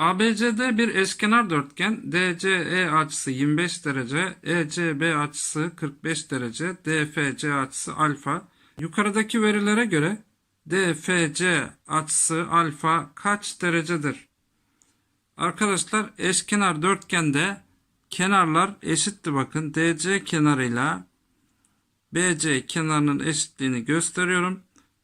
ABCD bir eşkenar dörtgen. DCE açısı 25 derece, ECB açısı 45 derece, DFC açısı alfa. Yukarıdaki verilere göre DFC açısı alfa kaç derecedir? Arkadaşlar eşkenar dörtgende kenarlar eşitti bakın. DC kenarıyla BC kenarının eşitliğini gösteriyorum.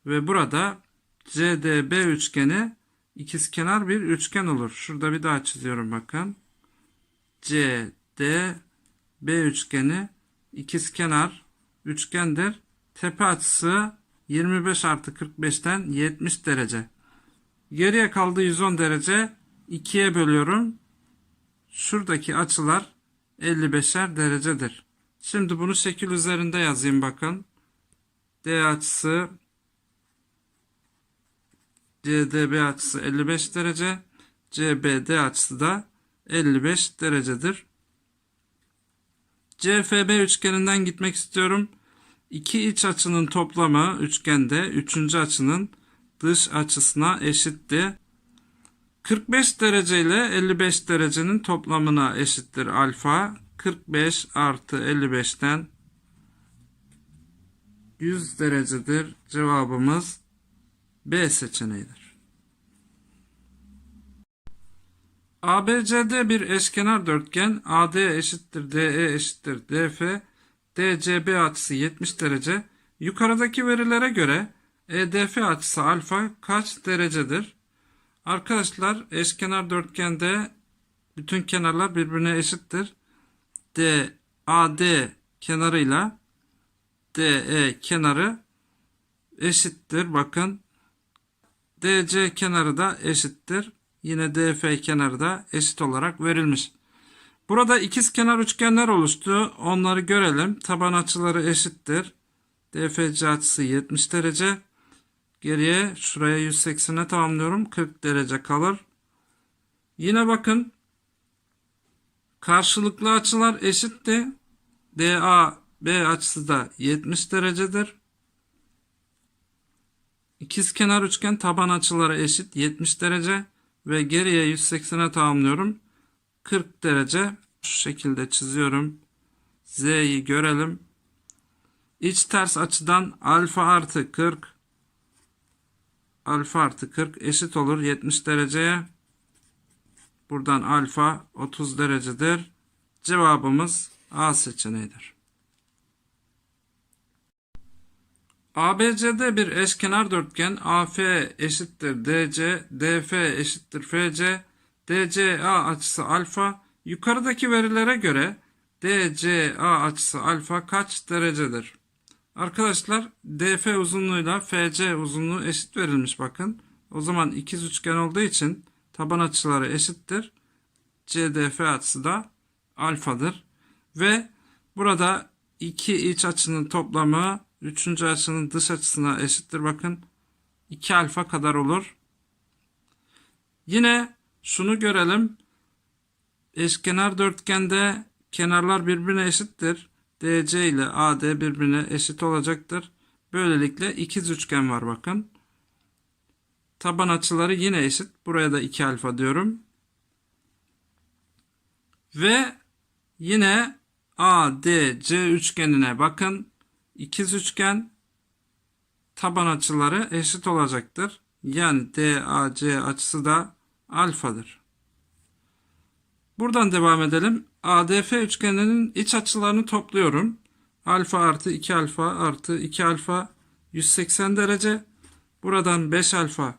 Ve burada CDB üçgeni ikizkenar bir üçgen olur. Şurada bir daha çiziyorum bakın. CDB üçgeni ikizkenar üçgendir. Tepe açısı 25 artı 45'ten 70 derece. Geriye kaldı 110 derece. 2'ye bölüyorum. Şuradaki açılar 55'er derecedir. Şimdi bunu şekil üzerinde yazayım bakın. D açısı CDB açısı 55 derece. CBD açısı da 55 derecedir. CFB üçgeninden gitmek istiyorum. İki iç açının toplamı üçgende üçüncü açının dış açısına eşitti. 45 derece ile 55 derecenin toplamına eşittir alfa. 45 artı 55'ten 100 derecedir. Cevabımız B seçeneğidir. ABCD bir eşkenar dörtgen. AD eşittir DE eşittir DF. DCB açısı 70 derece. Yukarıdaki verilere göre EDF açısı alfa kaç derecedir? Arkadaşlar eşkenar dörtgende bütün kenarlar birbirine eşittir. D AD kenarıyla DE kenarı eşittir. Bakın DC kenarı da eşittir. Yine DF kenarı da eşit olarak verilmiş. Burada ikiz kenar üçgenler oluştu. Onları görelim. Taban açıları eşittir. DFC açısı 70 derece. Geriye şuraya 180'e tamamlıyorum. 40 derece kalır. Yine bakın. Karşılıklı açılar eşitti. DAB açısı da 70 derecedir. İkizkenar üçgen taban açıları eşit 70 derece ve geriye 180'e tamamlıyorum. 40 derece şu şekilde çiziyorum. Z'yi görelim. İç ters açıdan alfa artı 40 alfa artı 40 eşit olur 70 dereceye. Buradan alfa 30 derecedir. Cevabımız A seçeneğidir. ABCD bir eşkenar dörtgen AF eşittir DC, DF eşittir FC, DCA açısı alfa. Yukarıdaki verilere göre DCA açısı alfa kaç derecedir? Arkadaşlar DF uzunluğuyla FC uzunluğu eşit verilmiş bakın. O zaman ikiz üçgen olduğu için taban açıları eşittir. CDF açısı da alfadır. Ve burada iki iç açının toplamı üçüncü açının dış açısına eşittir. Bakın 2 alfa kadar olur. Yine şunu görelim. Eşkenar dörtgende kenarlar birbirine eşittir. DC ile AD birbirine eşit olacaktır. Böylelikle ikiz üçgen var bakın. Taban açıları yine eşit. Buraya da 2 alfa diyorum. Ve yine ADC üçgenine bakın. İkiz üçgen taban açıları eşit olacaktır. Yani DAC açısı da alfadır. Buradan devam edelim. ADF üçgeninin iç açılarını topluyorum. Alfa artı 2 alfa artı 2 alfa 180 derece. Buradan 5 alfa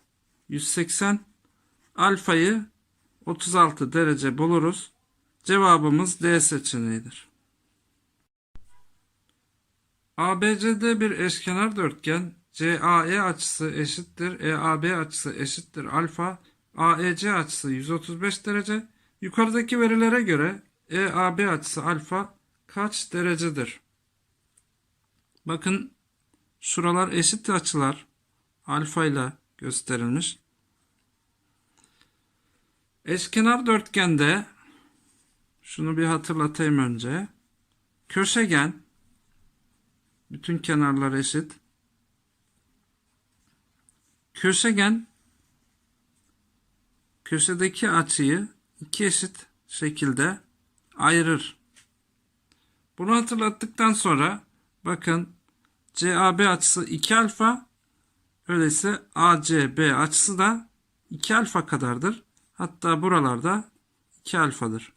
180. Alfayı 36 derece buluruz. Cevabımız D seçeneğidir. ABCD bir eşkenar dörtgen. CAE açısı eşittir. EAB açısı eşittir alfa. AEC açısı 135 derece. Yukarıdaki verilere göre EAB açısı alfa kaç derecedir? Bakın şuralar eşit açılar alfa ile gösterilmiş. Eşkenar dörtgende şunu bir hatırlatayım önce. Köşegen bütün kenarlar eşit. Köşegen köşedeki açıyı iki eşit şekilde ayırır. Bunu hatırlattıktan sonra bakın CAB açısı 2 alfa öyleyse ACB açısı da 2 alfa kadardır. Hatta buralarda 2 alfadır.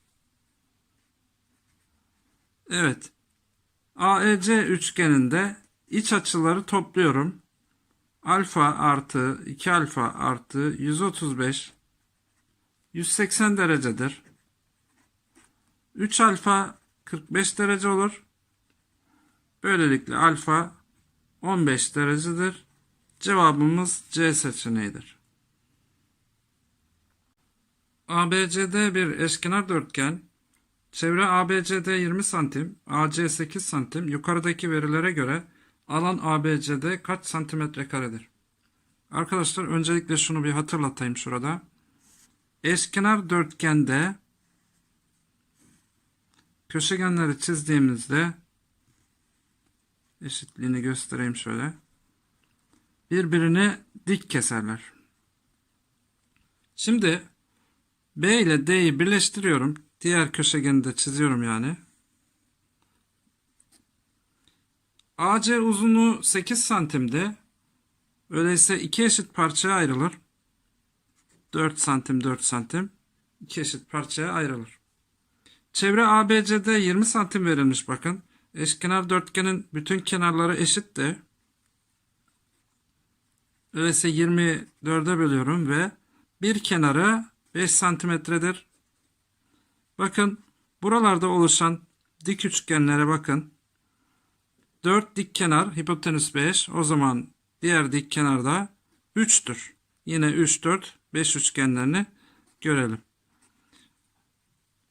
Evet. AEC üçgeninde iç açıları topluyorum. Alfa artı 2 alfa artı 135 180 derecedir. 3 alfa 45 derece olur. Böylelikle alfa 15 derecedir. Cevabımız C seçeneğidir. ABCD bir eşkenar dörtgen. Çevre ABCD 20 santim, AC 8 santim. Yukarıdaki verilere göre alan ABCD kaç santimetre karedir? Arkadaşlar öncelikle şunu bir hatırlatayım şurada. Eşkenar dörtgende köşegenleri çizdiğimizde eşitliğini göstereyim şöyle. Birbirini dik keserler. Şimdi B ile D'yi birleştiriyorum. Diğer köşegeni de çiziyorum yani. AC uzunluğu 8 santimdi. Öyleyse iki eşit parçaya ayrılır. 4 santim 4 santim. iki eşit parçaya ayrılır. Çevre ABCD 20 santim verilmiş bakın. Eşkenar dörtgenin bütün kenarları eşitti. Öyleyse 24'e bölüyorum ve bir kenarı 5 santimetredir. Bakın buralarda oluşan dik üçgenlere bakın. 4 dik kenar hipotenüs 5 o zaman diğer dik kenarda 3'tür. Yine 3 4 5 üçgenlerini görelim.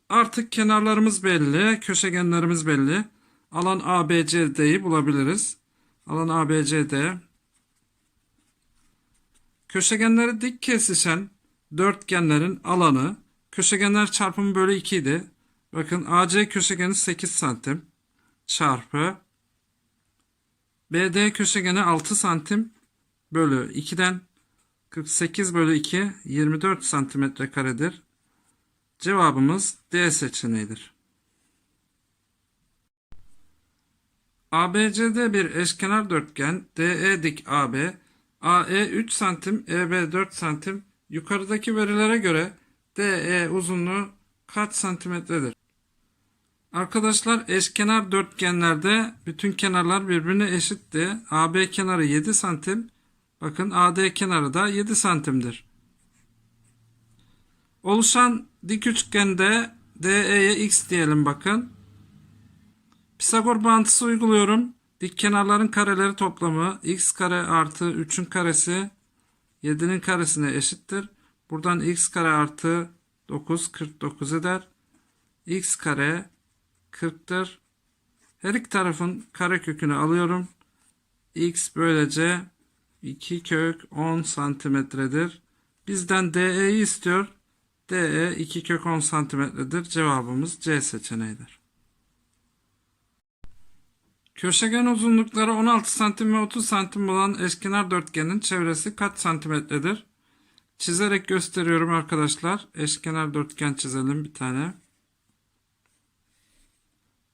Artık kenarlarımız belli, köşegenlerimiz belli. Alan ABCD'yi bulabiliriz. Alan ABCD köşegenleri dik kesişen dörtgenlerin alanı köşegenler çarpımı bölü 2 idi. Bakın AC köşegeni 8 santim çarpı BD köşegeni 6 santim bölü 2'den 48 bölü 2 24 santimetre karedir. Cevabımız D seçeneğidir. ABCD bir eşkenar dörtgen DE dik AB AE 3 santim EB 4 santim yukarıdaki verilere göre DE uzunluğu kaç santimetredir? Arkadaşlar eşkenar dörtgenlerde bütün kenarlar birbirine eşitti. AB kenarı 7 santim. Bakın AD kenarı da 7 santimdir. Oluşan dik üçgende DE'ye x diyelim bakın. Pisagor bağıntısı uyguluyorum. Dik kenarların kareleri toplamı x kare artı 3'ün karesi 7'nin karesine eşittir. Buradan x kare artı 9 49 eder. x kare 40'tır. Her iki tarafın kare kökünü alıyorum. x böylece 2 kök 10 santimetredir. Bizden DE'yi istiyor. DE 2 kök 10 santimetredir. Cevabımız C seçeneğidir. Köşegen uzunlukları 16 santim ve 30 santim olan eşkenar dörtgenin çevresi kaç santimetredir? Çizerek gösteriyorum arkadaşlar. Eşkenar dörtgen çizelim bir tane.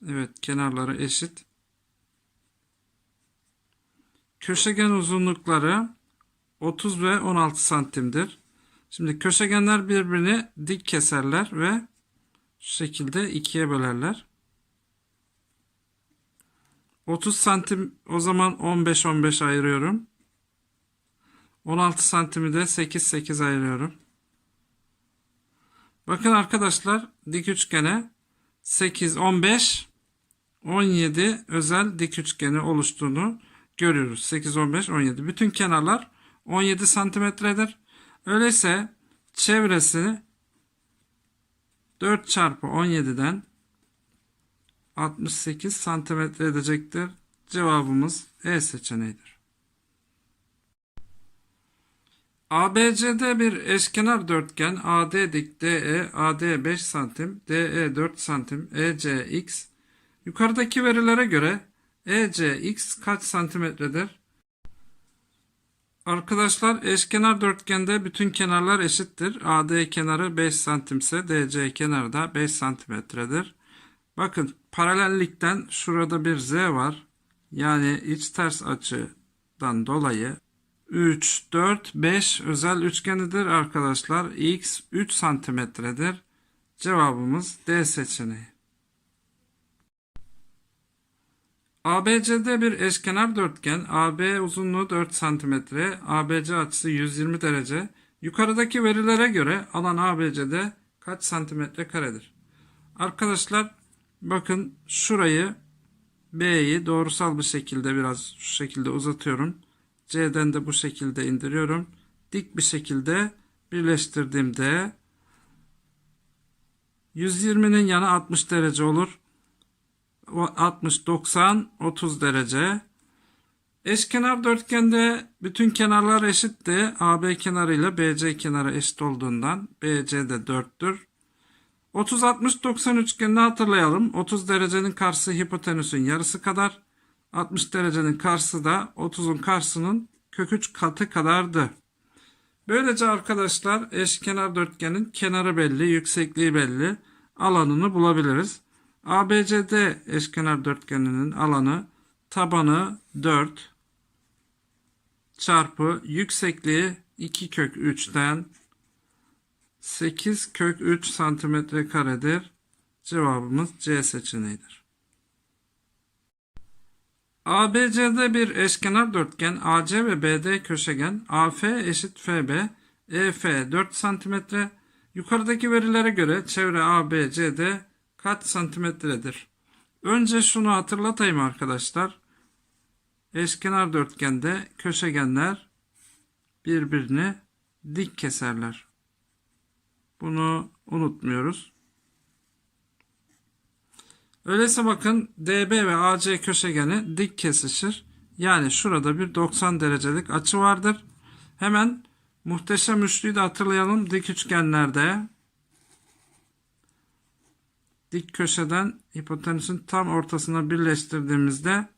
Evet kenarları eşit. Köşegen uzunlukları 30 ve 16 santimdir. Şimdi köşegenler birbirini dik keserler ve şu şekilde ikiye bölerler. 30 santim o zaman 15-15 ayırıyorum. 16 santimi de 8-8 ayırıyorum. Bakın arkadaşlar dik üçgene 8, 15, 17 özel dik üçgeni oluştuğunu görüyoruz. 8, 15, 17. Bütün kenarlar 17 santimetredir. Öyleyse çevresi 4 çarpı 17'den 68 santimetre edecektir. Cevabımız E seçeneğidir. ABCD bir eşkenar dörtgen AD dik DE AD 5 santim DE 4 santim EC x yukarıdaki verilere göre EC x kaç santimetredir? Arkadaşlar eşkenar dörtgende bütün kenarlar eşittir. AD kenarı 5 santimse DC kenarı da 5 santimetredir. Bakın paralellikten şurada bir Z var. Yani iç ters açıdan dolayı 3, 4, 5 özel üçgenidir arkadaşlar. X 3 santimetredir. Cevabımız D seçeneği. ABCD bir eşkenar dörtgen. AB uzunluğu 4 cm, ABC açısı 120 derece. Yukarıdaki verilere göre alan ABC'de kaç santimetre karedir? Arkadaşlar bakın şurayı B'yi doğrusal bir şekilde biraz şu şekilde uzatıyorum. C'den de bu şekilde indiriyorum. Dik bir şekilde birleştirdiğimde 120'nin yanı 60 derece olur. O 60, 90, 30 derece. Eşkenar dörtgende bütün kenarlar eşitti. AB kenarı ile BC kenarı eşit olduğundan BC de 4'tür. 30, 60, 90 üçgenini hatırlayalım. 30 derecenin karşısı hipotenüsün yarısı kadar. 60 derecenin karşısı da 30'un karşısının kök 3 katı kadardı. Böylece arkadaşlar eşkenar dörtgenin kenarı belli, yüksekliği belli, alanını bulabiliriz. ABCD eşkenar dörtgeninin alanı tabanı 4 çarpı yüksekliği 2 kök 3'ten 8 kök 3 santimetre karedir. Cevabımız C seçeneğidir. ABCD bir eşkenar dörtgen AC ve BD köşegen AF eşit FB EF 4 santimetre yukarıdaki verilere göre çevre ABCD kaç santimetredir? Önce şunu hatırlatayım arkadaşlar. Eşkenar dörtgende köşegenler birbirini dik keserler. Bunu unutmuyoruz. Öyleyse bakın DB ve AC köşegeni dik kesişir. Yani şurada bir 90 derecelik açı vardır. Hemen muhteşem üçlüyü de hatırlayalım. Dik üçgenlerde dik köşeden hipotenüsün tam ortasına birleştirdiğimizde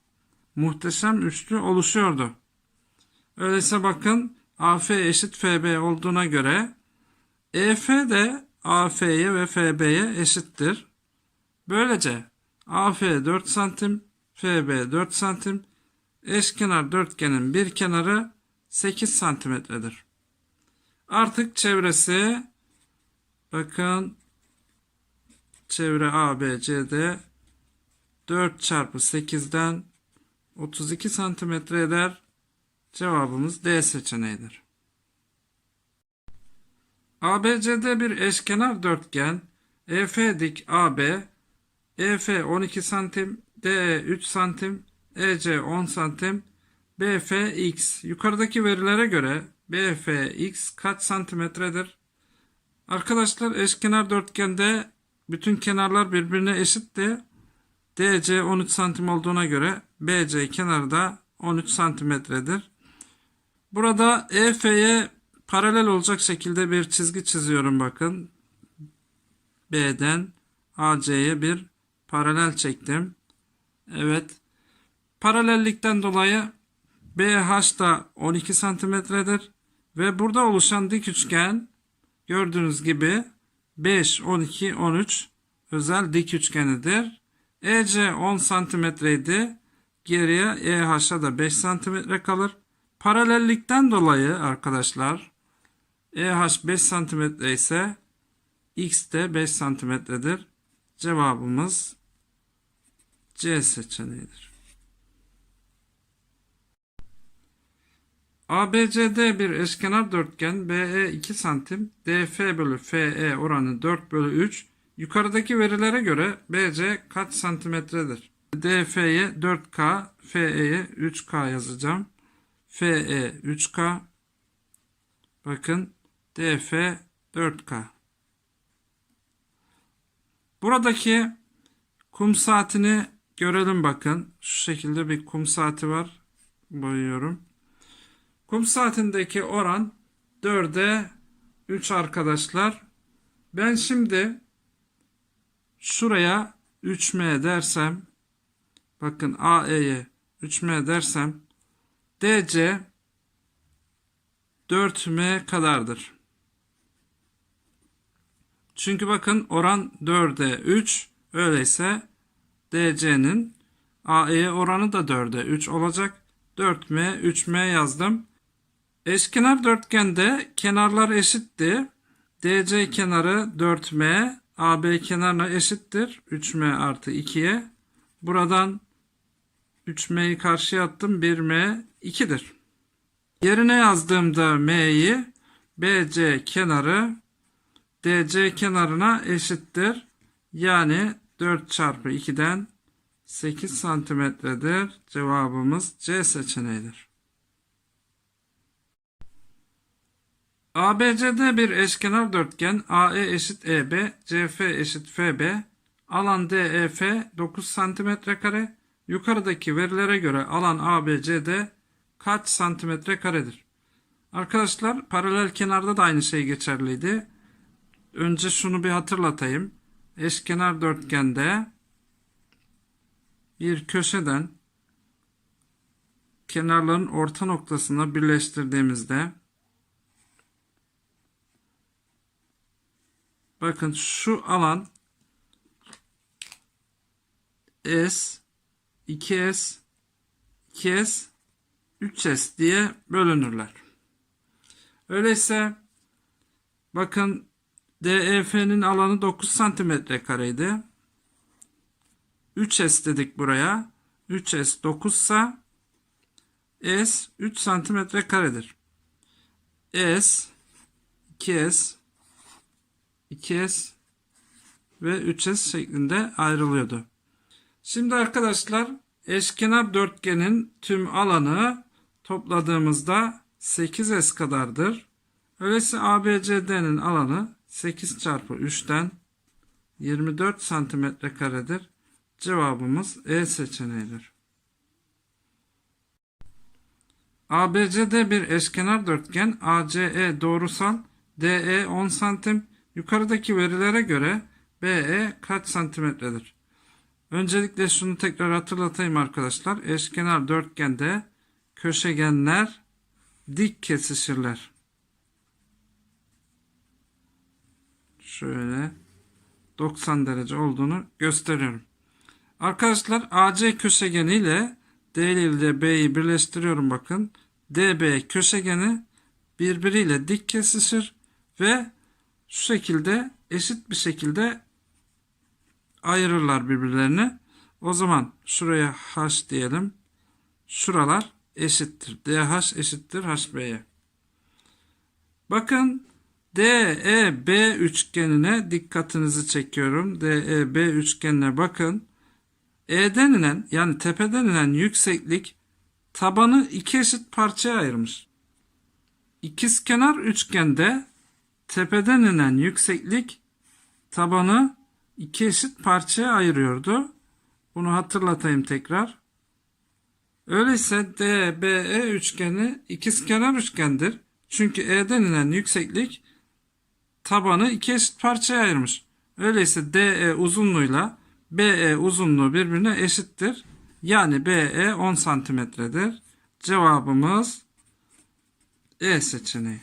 muhteşem üçlü oluşuyordu. Öyleyse bakın AF eşit FB olduğuna göre EF de AF'ye ve FB'ye eşittir. Böylece AF 4 santim, FB 4 santim, eşkenar dörtgenin bir kenarı 8 santimetredir. Artık çevresi bakın çevre ABCD 4 çarpı 8'den 32 santimetre eder. Cevabımız D seçeneğidir. ABCD bir eşkenar dörtgen. EF dik AB, EF 12 santim, DE 3 santim, EC 10 santim, BF x. Yukarıdaki verilere göre BF x kaç santimetredir? Arkadaşlar eşkenar dörtgende bütün kenarlar birbirine eşitti. DC 13 santim olduğuna göre BC kenarı da 13 santimetredir. Burada EF'ye paralel olacak şekilde bir çizgi çiziyorum bakın. B'den AC'ye bir paralel çektim. Evet. Paralellikten dolayı BH da 12 santimetredir. Ve burada oluşan dik üçgen gördüğünüz gibi 5, 12, 13 özel dik üçgenidir. EC 10 santimetreydi. Geriye EH'a da 5 santimetre kalır. Paralellikten dolayı arkadaşlar EH 5 santimetre ise X de 5 santimetredir. Cevabımız C seçeneğidir. ABCD bir eşkenar dörtgen BE 2 santim DF bölü FE oranı 4 bölü 3 yukarıdaki verilere göre BC kaç santimetredir? DF'ye 4K FE'ye 3K yazacağım. FE 3K bakın DF 4K Buradaki kum saatini görelim bakın. Şu şekilde bir kum saati var. Boyuyorum. Kum saatindeki oran 4'e 3 arkadaşlar. Ben şimdi şuraya 3M dersem bakın AE'ye 3M dersem DC 4m kadardır. Çünkü bakın oran 4'e 3. Öyleyse DC'nin AE oranı da 4'e 3 olacak. 4m 3m yazdım. Eşkenar dörtgende kenarlar eşitti. DC kenarı 4m, AB kenarına eşittir. 3m artı 2'ye. Buradan 3m'yi karşıya attım. 1m 2'dir. Yerine yazdığımda m'yi BC kenarı DC kenarına eşittir. Yani 4 çarpı 2'den 8 santimetredir. Cevabımız C seçeneğidir. ABCD bir eşkenar dörtgen AE eşit EB, CF eşit FB, alan DEF 9 santimetre kare. Yukarıdaki verilere göre alan ABCD kaç santimetre karedir? Arkadaşlar paralel kenarda da aynı şey geçerliydi. Önce şunu bir hatırlatayım. Eşkenar dörtgende bir köşeden kenarların orta noktasına birleştirdiğimizde bakın şu alan S 2S 2S 3S diye bölünürler. Öyleyse bakın DEF'nin alanı 9 santimetre kareydi. 3S dedik buraya. 3S 9 ise S 3 santimetre karedir. S 2S 2S ve 3S şeklinde ayrılıyordu. Şimdi arkadaşlar eşkenar dörtgenin tüm alanı topladığımızda 8S kadardır. Öyleyse ABCD'nin alanı 8 çarpı 3'ten 24 santimetre karedir. Cevabımız E seçeneğidir. ABCD bir eşkenar dörtgen ACE doğrusal DE 10 santim yukarıdaki verilere göre BE kaç santimetredir? Öncelikle şunu tekrar hatırlatayım arkadaşlar. Eşkenar dörtgende köşegenler dik kesişirler. Şöyle 90 derece olduğunu gösteriyorum. Arkadaşlar AC köşegeni ile D ile B'yi birleştiriyorum bakın. DB köşegeni birbiriyle dik kesişir ve şu şekilde eşit bir şekilde ayırırlar birbirlerini. O zaman şuraya H diyelim. Şuralar eşittir. DH eşittir HB'ye. Bakın DEB üçgenine dikkatinizi çekiyorum. DEB üçgenine bakın. E denilen yani tepe denilen yükseklik tabanı iki eşit parçaya ayırmış. İkizkenar üçgende tepe denilen yükseklik tabanı iki eşit parçaya ayırıyordu. Bunu hatırlatayım tekrar. Öyleyse DBE üçgeni ikizkenar üçgendir. Çünkü E denilen yükseklik tabanı iki eşit parçaya ayırmış. Öyleyse DE uzunluğuyla BE uzunluğu birbirine eşittir. Yani BE 10 santimetredir. Cevabımız E seçeneği.